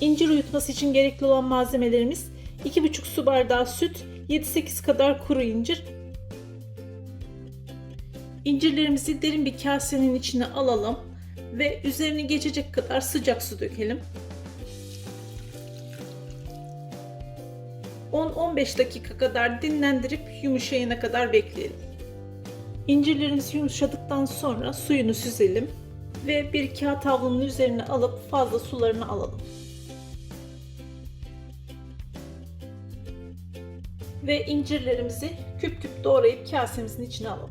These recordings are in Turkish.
İncir uyutması için gerekli olan malzemelerimiz 2,5 su bardağı süt, 7-8 kadar kuru incir. İncirlerimizi derin bir kasenin içine alalım ve üzerine geçecek kadar sıcak su dökelim. 10-15 dakika kadar dinlendirip yumuşayana kadar bekleyelim. İncirlerimiz yumuşadıktan sonra suyunu süzelim ve bir kağıt havlunun üzerine alıp fazla sularını alalım. Ve incirlerimizi küp küp doğrayıp kasemizin içine alalım.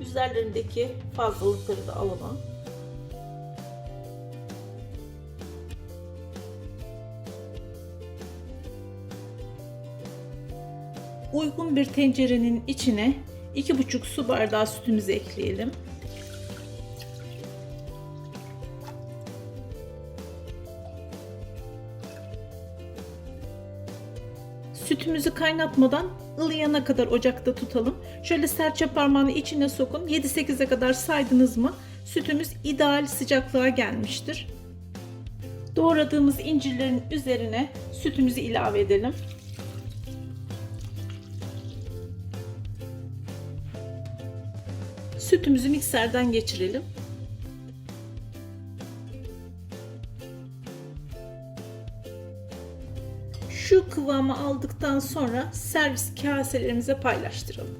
Üzerlerindeki fazlalıkları da alalım. Uygun bir tencerenin içine 2,5 su bardağı sütümüzü ekleyelim. Sütümüzü kaynatmadan ılıyana kadar ocakta tutalım. Şöyle serçe parmağını içine sokun. 7-8'e kadar saydınız mı sütümüz ideal sıcaklığa gelmiştir. Doğradığımız incirlerin üzerine sütümüzü ilave edelim. Sütümüzü mikserden geçirelim. Şu kıvamı aldıktan sonra servis kaselerimize paylaştıralım.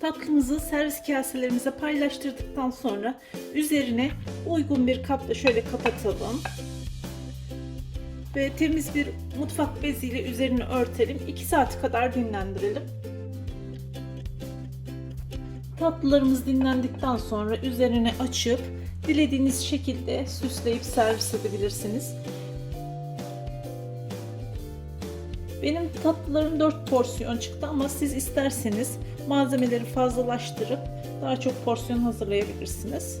Tatlımızı servis kaselerimize paylaştırdıktan sonra üzerine uygun bir kapla şöyle kapatalım. Ve temiz bir mutfak beziyle üzerini örtelim. 2 saat kadar dinlendirelim. Tatlılarımız dinlendikten sonra üzerine açıp dilediğiniz şekilde süsleyip servis edebilirsiniz. Benim tatlılarım 4 porsiyon çıktı ama siz isterseniz malzemeleri fazlalaştırıp daha çok porsiyon hazırlayabilirsiniz.